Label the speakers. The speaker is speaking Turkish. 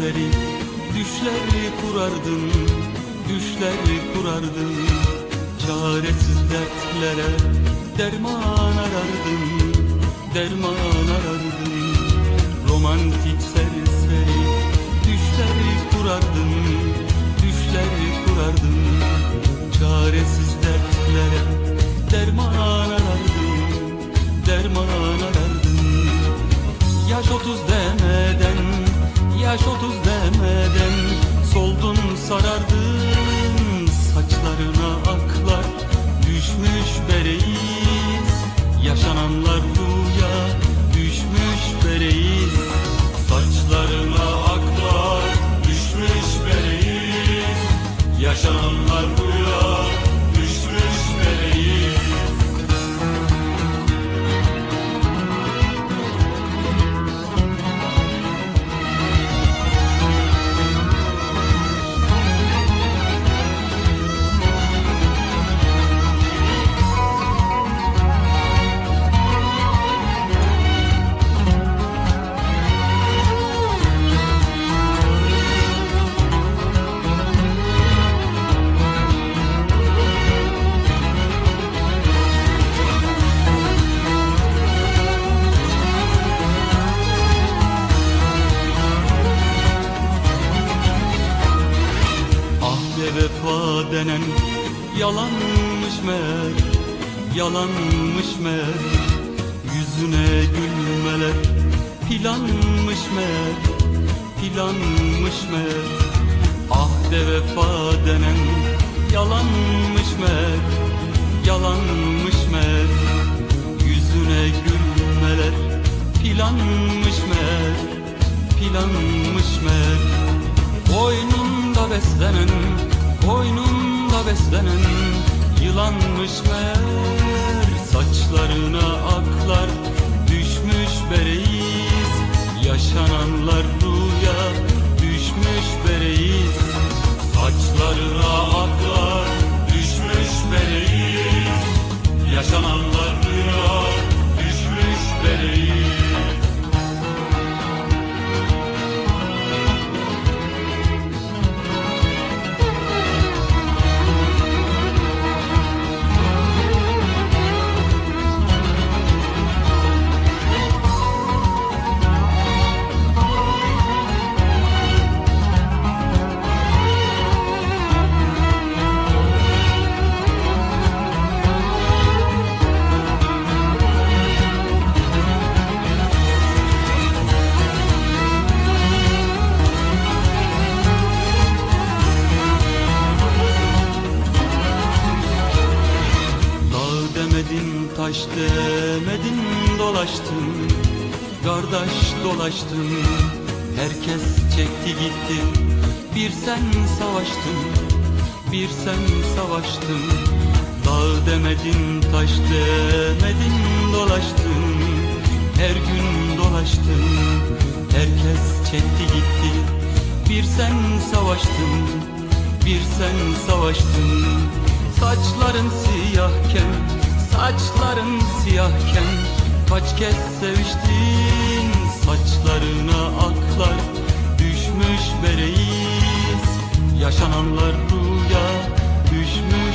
Speaker 1: gözleri Düşler kurardın, düşler kurardın. Çaresiz dertlere derman arardın Derman arardın. Romantik serseri düşler kurardın Düşler kurardın. Çaresiz dertlere derman arardın Derman arardın. Yaş otuz der Yaş otuz demeden Soldun sarardın Saçlarına aklar Düşmüş bereyiz. Yaşananlar rüya denen yalanmış meğer Yalanmış meğer. Yüzüne gülmeler Planmış meğer Planmış meğer. Ahde vefa denen yalanmış meğer Yalanmış meğer. Yüzüne gülmeler Planmış meğer Planmış meğer. Koynunda beslenen, koynunda beslenen Yılanmış meğer saçlarına aklar Düşmüş bereyiz, yaşananlar rüya Düşmüş bereyiz, saçlarına demedin taş demedin dolaştın Kardeş dolaştın Herkes çekti gitti Bir sen savaştın Bir sen savaştın. Dağ demedin taş demedin dolaştın. Her gün dolaştın Herkes çekti gitti. Bir sen savaştın Bir sen savaştın. Saçların siyahken, saçların siyahken Kaç kez seviştin, saçlarına aklar Düşmüş bereyiz, yaşananlar rüya Düşmüş